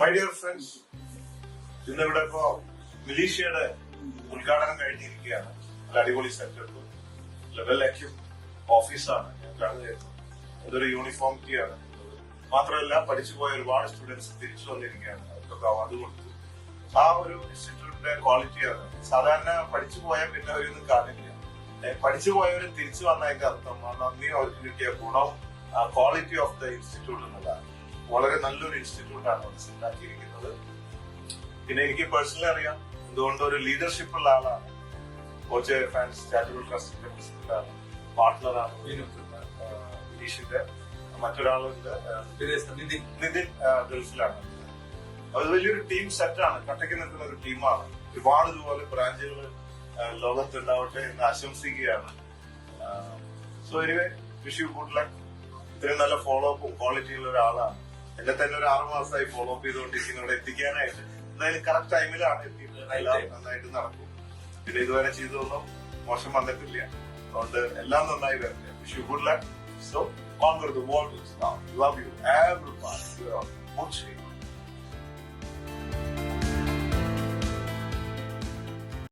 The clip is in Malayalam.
മൈ ഡിയർ ഫ്രണ്ട്സ് ഇന്നിവിടെ ഇപ്പോ മിലീഷ്യയുടെ ഉദ്ഘാടനം കഴിഞ്ഞിരിക്കുകയാണ്. നല്ല അടിപൊളി സെറ്റപ്പ് ലെവൽ എക്യൂം ഓഫീസാണ് ഞാൻ കാണുന്നത് അതൊരു യൂണിഫോമിറ്റിയാണ് മാത്രമല്ല പഠിച്ചു പോയ ഒരുപാട് സ്റ്റുഡൻസ് തിരിച്ചു വന്നിരിക്കുകയാണ് അവർക്കൊക്കെ അവാർഡ് കൊടുത്തു ആ ഒരു ഇൻസ്റ്റിറ്റ്യൂട്ടിന്റെ ക്വാളിറ്റിയാണ് സാധാരണ പഠിച്ചു പോയാൽ പിന്നെ അവരൊന്നും കാണില്ല. പഠിച്ചു പോയവർ തിരിച്ചു വന്നതിന്റെ അർത്ഥം നന്ദി അവർക്ക് കിട്ടിയ ഗുണം ക്വാളിറ്റി ഓഫ് ദ ഇൻസ്റ്റിറ്റ്യൂട്ട് എന്നുള്ളതാണ്. വളരെ നല്ലൊരു ഇൻസ്റ്റിറ്റ്യൂട്ടാണ് അവിടെ ഉണ്ടാക്കിയിരിക്കുന്നത്? പിന്നെ എനിക്ക് പേഴ്സണലി അറിയാം. എന്തുകൊണ്ട് ഒരു ലീഡർഷിപ്പ് ഉള്ള ആളാണ്. കോച്ച് ഫാൻസ് ചാരിറ്റബിൾ ട്രസ്റ്റിന്റെ പ്രസിഡന്റാണ് പാർട്ട്ണറാണ് ഗിരീഷിന്റെ മറ്റൊരാളുണ്ട് നിതിൻ. ഗൾഫിലാണ്. അത് വലിയൊരു ടീം സെറ്റാണ് കട്ടയ്ക്ക് നിൽക്കുന്ന ഒരു ടീമാണ് ഒരുപാട് ഇതുപോലെ ബ്രാഞ്ചുകൾ ലോകത്ത് ഉണ്ടാവട്ടെ എന്ന് ആശംസിക്കുകയാണ്. So anyway wish you good luck ഇത്രയും നല്ല ഫോളോ അപ്പും ക്വാളിറ്റിയുള്ള ഒരാളാണ്. എന്നെ തന്നെ ഒരു ആറു മാസമായി ഫോളോ അപ്പ് ചെയ്തുകൊണ്ടിരിക്കുന്നു. ഇവിടെ എത്തിക്കാനായിട്ട്. എന്തായാലും കറക്റ്റ് ടൈമിലാണ് എത്തിയത് എല്ലാം നന്നായിട്ട് നടക്കും. പിന്നെ ഇതുവരെ ചെയ്തതൊന്നും മോശം വന്നിട്ടില്ല. അതുകൊണ്ട് എല്ലാം നന്നായി വരട്ടെ. Wish you good luck so the world love you every good